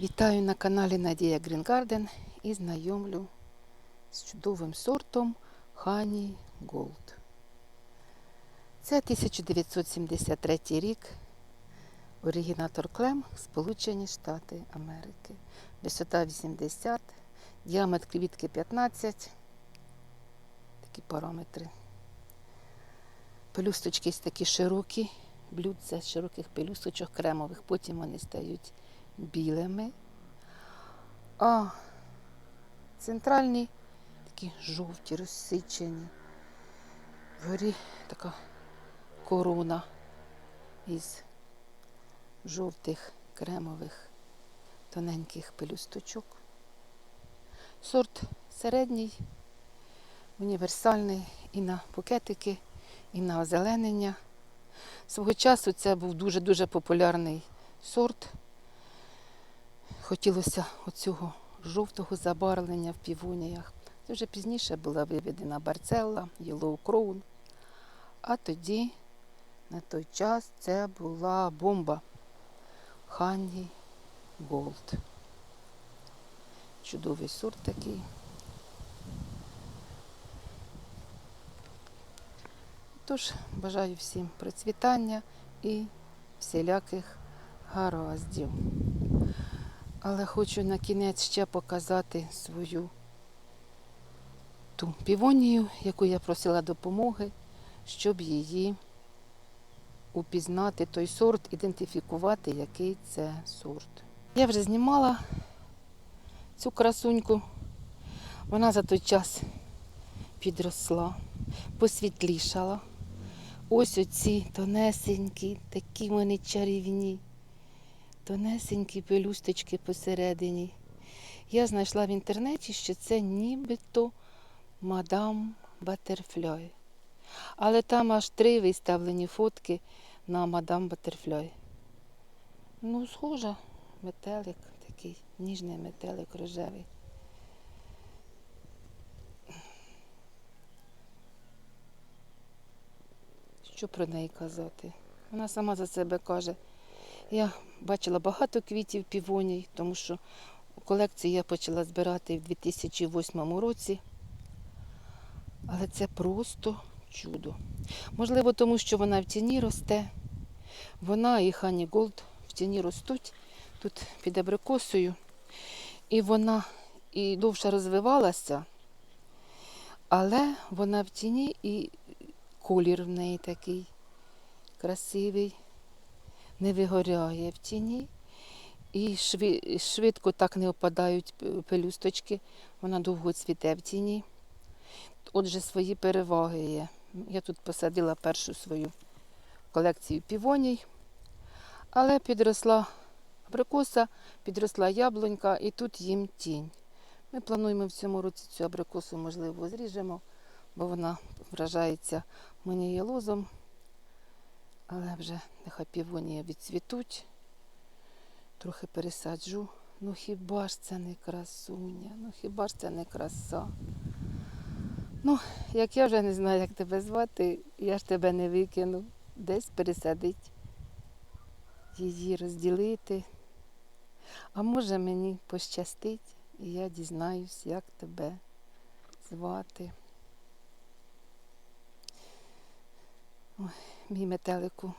Вітаю на каналі Надія Грінгарден і знайомлю з чудовим сортом Honey Gold. Це 1973 рік. Оригінатор Клем, Сполучені Штати Америки. Висота 80, діаметр квітки 15. Такі параметри. Пелюсточки такі широкі, блюдця з широких пелюсточок кремових, потім вони стають білими. А центральні такі жовті, розсичені. Вгорі така корона із жовтих кремових тоненьких пелюсточок. Сорт середній, універсальний і на букетики, і на озеленення. Свого часу це був дуже-дуже популярний сорт. Хотілося оцього жовтого забарвлення в півоніях. Це вже пізніше була виведена барцелла, Yellow Crown. А тоді, на той час, це була бомба Honey Gold. Чудовий сорт такий. Тож бажаю всім процвітання і всіляких гараздів. Але хочу на кінець ще показати свою ту півонію, яку я просила допомоги, щоб її упізнати, той сорт, ідентифікувати, який це сорт. Я вже знімала цю красуньку. Вона за той час підросла, посвітлішала. Ось оці тонесенькі, такі вони чарівні тонесенькі пелюсточки посередині. Я знайшла в інтернеті, що це нібито мадам Батерфляй. Але там аж три виставлені фотки на мадам Батерфляй. Ну, схожа, метелик такий, ніжний метелик рожевий. Що про неї казати? Вона сама за себе каже. Я бачила багато квітів півоній, тому що колекцію я почала збирати в 2008 році. Але це просто чудо. Можливо, тому що вона в тіні росте. Вона і Хані Голд в тіні ростуть тут під абрикосою. І вона і довше розвивалася, але вона в тіні і колір в неї такий красивий не вигоряє в тіні. І швидко так не опадають пелюсточки, вона довго цвіте в тіні. Отже, свої переваги є. Я тут посадила першу свою колекцію півоній, але підросла абрикоса, підросла яблунька і тут їм тінь. Ми плануємо в цьому році цю абрикосу, можливо, зріжемо, бо вона вражається манієлозом. Але вже нехай півонія відцвітуть. Трохи пересаджу. Ну хіба ж це не красуня? Ну хіба ж це не краса? Ну, як я вже не знаю, як тебе звати, я ж тебе не викину. Десь пересадить, її розділити. А може мені пощастить, і я дізнаюсь, як тебе звати. Ой, мій метелику.